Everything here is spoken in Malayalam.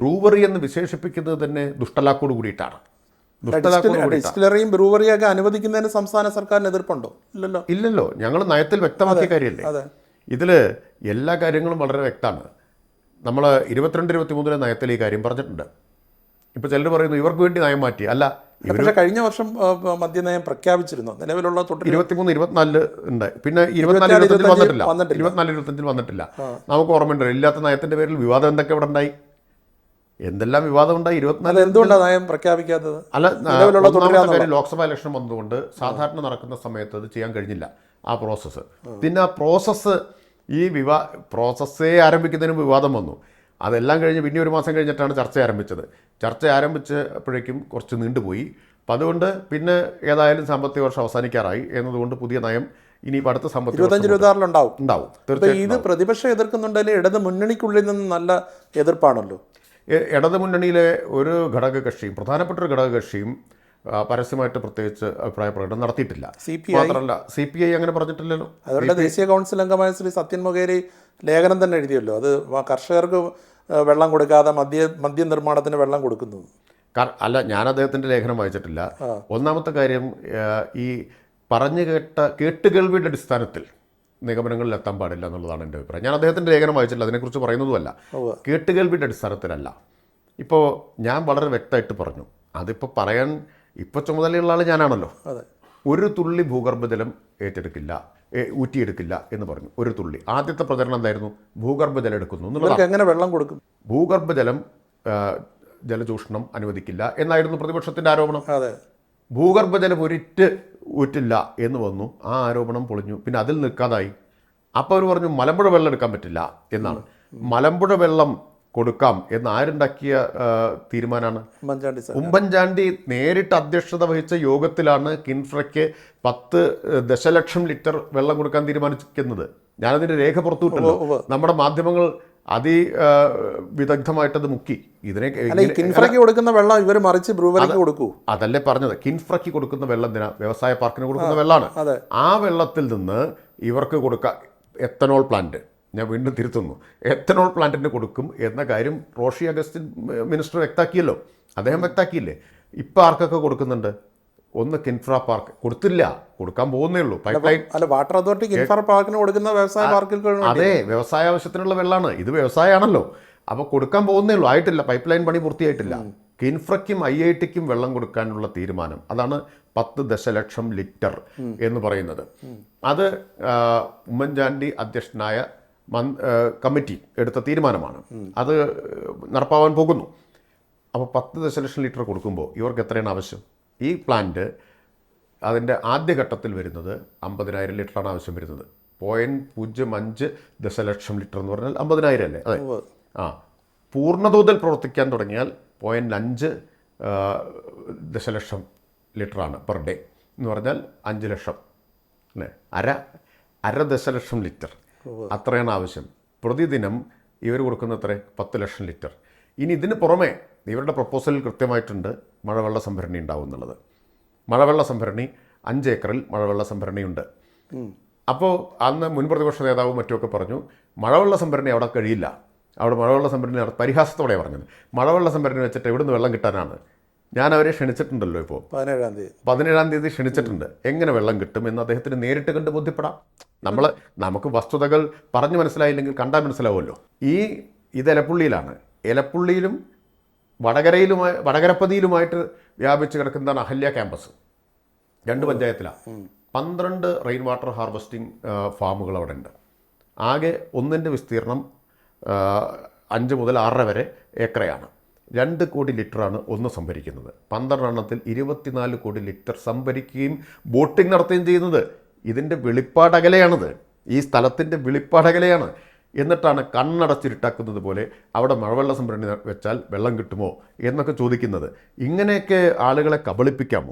ബ്രൂവറി എന്ന് വിശേഷിപ്പിക്കുന്നത് തന്നെ ദുഷ്ടലാക്കോട് കൂടിയിട്ടാണ്. ഡിസ്റ്റിലറിയും ബ്രൂവറിയും ഒക്കെ അനുവദിക്കുന്നതിന് സംസ്ഥാന സർക്കാരിന് എതിർപ്പുണ്ടോ? ഇല്ലല്ലോ. ഇല്ലല്ലോ. ഞങ്ങൾ നയത്തിൽ വ്യക്തമാക്കിയ കാര്യമല്ലേ? ഇതിൽ ഇതിൽ എല്ലാ കാര്യങ്ങളും വളരെ വ്യക്തമാണ്. നമ്മൾ ഇരുപത്തിരണ്ട് ഇരുപത്തി മൂന്നിലെ നയത്തിൽ ഈ കാര്യം പറഞ്ഞിട്ടുണ്ട്. ഇപ്പോൾ ചിലർ പറയുന്നു ഇവർക്ക് വേണ്ടി നയം മാറ്റി. അല്ല പക്ഷേ കഴിഞ്ഞ വർഷം മദ്യ നയം മദ്യനയം പ്രഖ്യാപിച്ചിരുന്നു. നിലവിലുള്ള തുടരും ഇരുപത്തിമൂന്ന് ഇരുപത്തിനാലിൽ ഉണ്ട്. പിന്നെ ഇരുപത്തിനാല് ഇരുപത്തഞ്ചിൽ വന്നിട്ടില്ല. ഇരുപത്തിനാല് ഇരുപത്തഞ്ചിൽ വന്നിട്ടില്ല. നമുക്ക് ഓർമ്മയുണ്ട് ഇല്ലാത്ത നയത്തിന്റെ പേരിൽ വിവാദം എന്തൊക്കെ ഇവിടെ ഉണ്ടായി? എന്തെല്ലാം വിവാദം ഉണ്ടായി ഇരുപത്തിനാല് എന്തുകൊണ്ടാണ് നയം പ്രഖ്യാപിക്കാത്തത്? അല്ല ലോക്സഭാ ഇലക്ഷൻ വന്നതുകൊണ്ട് സാധാരണ നടക്കുന്ന സമയത്ത് അത് ചെയ്യാൻ കഴിഞ്ഞില്ല ആ പ്രോസസ്സ്. പിന്നെ ആ പ്രോസസ്സ് ഈ വിവാ പ്രോസസ്സേ ആരംഭിക്കുന്നതിന് വിവാദം വന്നു. അതെല്ലാം കഴിഞ്ഞ് പിന്നെ ഒരു മാസം കഴിഞ്ഞിട്ടാണ് ചർച്ച ആരംഭിച്ചത്. ചർച്ച ആരംഭിച്ചപ്പോഴേക്കും കുറച്ച് നീണ്ടുപോയി. അപ്പം അതുകൊണ്ട് പിന്നെ ഏതായാലും സാമ്പത്തിക വർഷം അവസാനിക്കാറായി എന്നതുകൊണ്ട് പുതിയ നയം ഇനി അടുത്ത സാമ്പത്തിക ഉണ്ടാവും. തീർച്ചയായും ഇത് പ്രതിപക്ഷം എതിർക്കുന്നുണ്ടെങ്കിൽ ഇടത് മുന്നണിക്കുള്ളിൽ നിന്ന് നല്ല എതിർപ്പാണല്ലോ. എ- ഇടത് മുന്നണിയിലെ ഒരു ഘടകകക്ഷിയും പ്രധാനപ്പെട്ട ഒരു ഘടകകക്ഷിയും കക്ഷിയും പരസ്യമായിട്ട് പ്രത്യേകിച്ച് അഭിപ്രായ പ്രകടനം നടത്തിയിട്ടില്ല. സി പി മാത്രമല്ല സി പി ഐ അങ്ങനെ പറഞ്ഞിട്ടില്ലല്ലോ. അവരുടെ ദേശീയ കൗൺസിൽ അംഗമായ ശ്രീ സത്യൻ മുഖേരി ലേഖനം തന്നെ എഴുതിയല്ലോ. അത് കർഷകർക്ക് വെള്ളം കൊടുക്കാതെ മദ്യ മദ്യ നിർമ്മാണത്തിന് വെള്ളം കൊടുക്കുന്നു. അല്ല ഞാൻ അദ്ദേഹത്തിന്റെ ലേഖനം വായിച്ചിട്ടില്ല. ഒന്നാമത്തെ കാര്യം ഈ പറഞ്ഞു കേട്ട കേട്ടുകേൾവിയുടെ അടിസ്ഥാനത്തിൽ നിഗമനങ്ങളിൽ എത്താൻ പാടില്ല എന്നുള്ളതാണ് എന്റെ അഭിപ്രായം. ഞാൻ അദ്ദേഹത്തിന്റെ ലേഖനം വായിച്ചില്ല അതിനെക്കുറിച്ച് പറയുന്നതുമല്ല. കേട്ടുകേൾവിന്റെ അടിസ്ഥാനത്തിലല്ല. ഇപ്പോൾ ഞാൻ വളരെ വ്യക്തമായിട്ട് പറഞ്ഞു അതിപ്പോൾ പറയാൻ ഇപ്പോൾ ചുമതലയുള്ള ആൾ ഞാനാണല്ലോ. ഒരു തുള്ളി ഭൂഗർഭജലം ഏറ്റെടുക്കില്ല ഊറ്റിയെടുക്കില്ല എന്ന് പറഞ്ഞു ഒരു തുള്ളി. ആദ്യത്തെ പ്രചരണം എന്തായിരുന്നു? ഭൂഗർഭജലം എടുക്കുന്നു എങ്ങനെ വെള്ളം കൊടുക്കും? ഭൂഗർഭജലം ജലചൂഷണം അനുവദിക്കില്ല എന്നായിരുന്നു പ്രതിപക്ഷത്തിന്റെ ആരോപണം. ഭൂഗർഭജലം ഒരിറ്റ് ഊറ്റില്ല എന്ന് വന്നു. ആ ആരോപണം പൊളിഞ്ഞു. പിന്നെ അതിൽ നിൽക്കാതായി. അപ്പോൾ അവർ പറഞ്ഞു മലമ്പുഴ വെള്ളം എടുക്കാൻ പറ്റില്ല എന്നാണ്. മലമ്പുഴ വെള്ളം കൊടുക്കാം എന്ന് ആരുണ്ടാക്കിയ തീരുമാനമാണ് ഉമ്മൻചാണ്ടി നേരിട്ട് അധ്യക്ഷത വഹിച്ച യോഗത്തിലാണ് കിൻഫ്രയ്ക്ക് പത്ത് ദശലക്ഷം ലിറ്റർ വെള്ളം കൊടുക്കാൻ തീരുമാനിക്കുന്നത് ഞാനതിന്റെ രേഖ പുറത്തുവിട്ടല്ലോ. നമ്മുടെ മാധ്യമങ്ങൾ അതി വിദഗ്ധമായിട്ടത് മുക്കി. ഇതിനെ കിൻഫ്രയ്ക്ക് കൊടുക്കുന്ന വെള്ളം ഇവർ മറിച്ച് ബ്രൂവറിക്ക് കൊടുക്കൂ. അതല്ലേ പറഞ്ഞത്. കിൻഫ്രയ്ക്ക് കൊടുക്കുന്ന വെള്ളം എന്തിനാ? വ്യവസായ പാർക്കിന് കൊടുക്കുന്ന വെള്ളമാണ് ആ വെള്ളത്തിൽ നിന്ന് ഇവർക്ക് കൊടുക്കുക എത്തനോൾ പ്ലാന്റ്. ഞാൻ വീണ്ടും തിരുത്തുന്നു. എത്തനോൾ പ്ലാന്റിന് കൊടുക്കും എന്ന കാര്യം റോഷി അഗസ്റ്റിൻ മിനിസ്റ്റർ വ്യക്താക്കിയല്ലോ. അദ്ദേഹം വ്യക്താക്കിയില്ലേ? ഇപ്പം ആർക്കൊക്കെ കൊടുക്കുന്നുണ്ട്? ഒന്ന് കിൻഫ്ര പാർക്ക്. കൊടുത്തില്ല. കൊടുക്കാൻ പോകുന്നേ ഉള്ളൂ. പൈപ്പ് ലൈൻ അല്ല വാട്ടർ അതോറിറ്റി കിൻഫ്ര പാർക്കിന് കൊടുക്കുന്ന വ്യവസായ പാർക്കിൽ അതെ വ്യവസായ ആവശ്യത്തിനുള്ള വെള്ളമാണ് ഇത് വ്യവസായമാണല്ലോ. അപ്പോൾ കൊടുക്കാൻ പോകുന്നേ ഉള്ളൂ. ആയിട്ടില്ല. പൈപ്പ് ലൈൻ പണി പൂർത്തിയായിട്ടില്ല. കിൻഫ്രയ്ക്കും ഐ ഐ ടിക്കും വെള്ളം കൊടുക്കാനുള്ള തീരുമാനം. അതാണ് പത്ത് ദശലക്ഷം ലിറ്റർ എന്ന് പറയുന്നത്. അത് ഉമ്മൻചാണ്ടി അധ്യക്ഷനായ കമ്മിറ്റി എടുത്ത തീരുമാനമാണ്. അത് നടപ്പാവാൻ പോകുന്നു. അപ്പോൾ പത്ത് ദശലക്ഷം ലിറ്റർ കൊടുക്കുമ്പോൾ ഇവർക്ക് എത്രയാണ് ആവശ്യം? ഈ പ്ലാന്റ് അതിന്റെ ആദ്യഘട്ടത്തിൽ വരുന്നത് അമ്പതിനായിരം ലിറ്ററാണ് ആവശ്യം വരുന്നത്. പോയിന്റ് പൂജ്യം അഞ്ച് ദശലക്ഷം ലിറ്റർ എന്ന് പറഞ്ഞാൽ അമ്പതിനായിരം അല്ലേ? അതെ. ആ. പൂർണതോതിൽ പ്രവർത്തിക്കാൻ തുടങ്ങിയാൽ പോയിന്റ് അഞ്ച് ദശലക്ഷം ലിറ്ററാണ് പെർ ഡേ എന്ന് പറഞ്ഞാൽ അഞ്ച് ലക്ഷം അല്ലേ? അര അര ദശലക്ഷം ലിറ്റർ അത്രയാണ് ആവശ്യം. പ്രതിദിനം ഇവർ കൊടുക്കുന്ന അത്ര പത്ത് ലക്ഷം ലിറ്റർ. ഇനി ഇതിന് പുറമെ ഇവരുടെ പ്രപ്പോസലിൽ കൃത്യമായിട്ടുണ്ട് മഴവെള്ള സംഭരണി ഉണ്ടാവും എന്നുള്ളത്. മഴവെള്ള സംഭരണി അഞ്ച് ഏക്കറിൽ മഴവെള്ള സംഭരണിയുണ്ട് അപ്പോൾ അന്ന് മുൻ പ്രതിപക്ഷ നേതാവും മറ്റുമൊക്കെ പറഞ്ഞു മഴവെള്ള സംഭരണി അവിടെ കഴിയില്ല. അവിടെ മഴവെള്ള സംഭരണി പരിഹാസത്തോടെ പറഞ്ഞത്. മഴവെള്ള സംഭരണി വെച്ചിട്ട് എവിടുന്ന് വെള്ളം കിട്ടാനാണ്? ഞാൻ അവരെ ക്ഷണിച്ചിട്ടുണ്ടല്ലോ ഇപ്പോൾ പതിനേഴാം തീയതി. പതിനേഴാം തീയതി ക്ഷണിച്ചിട്ടുണ്ട്. എങ്ങനെ വെള്ളം കിട്ടും എന്ന് അദ്ദേഹത്തിന് നേരിട്ട് കണ്ട് ബോധ്യപ്പെടാം. നമ്മൾ നമുക്ക് വസ്തുതകൾ പറഞ്ഞു മനസ്സിലായില്ലെങ്കിൽ കണ്ടാൽ മനസ്സിലാവുമല്ലോ. ഈ ഇത് എലപ്പുള്ളിയിലാണ്. എലപ്പുള്ളിയിലും വടകരയിലുമായി വടകരപ്പതിയിലുമായിട്ട് വ്യാപിച്ച് കിടക്കുന്നതാണ് അഹല്യ ക്യാമ്പസ്. രണ്ട് പഞ്ചായത്തിലാണ് പന്ത്രണ്ട് റെയിൻ വാട്ടർ ഹാർവസ്റ്റിംഗ് ഫാമുകൾ അവിടെ ഉണ്ട് ആകെ ഒന്നിന്റെ വിസ്തീർണം അഞ്ച് മുതൽ ആറര വരെ ഏക്കറയാണ്. രണ്ട് കോടി ലിറ്ററാണ് ഒന്ന് സംഭരിക്കുന്നത്. പന്ത്രണ്ടെണ്ണത്തിൽ ഇരുപത്തിനാല് കോടി ലിറ്റർ സംഭരിക്കുകയും ബോട്ടിംഗ് നടത്തുകയും ചെയ്യുന്നത്. ഇതിന്റെ വെളിപ്പാടകലെയാണിത്. ഈ സ്ഥലത്തിന്റെ വെളിപ്പാടകലെയാണ്. എന്നിട്ടാണ് കണ്ണടച്ചിരുട്ടാക്കുന്നത് പോലെ അവിടെ മഴവെള്ള സംഭരണി വെച്ചാൽ വെള്ളം കിട്ടുമോ എന്നൊക്കെ ചോദിക്കുന്നത്. ഇങ്ങനെയൊക്കെ ആളുകളെ കബളിപ്പിക്കാമോ?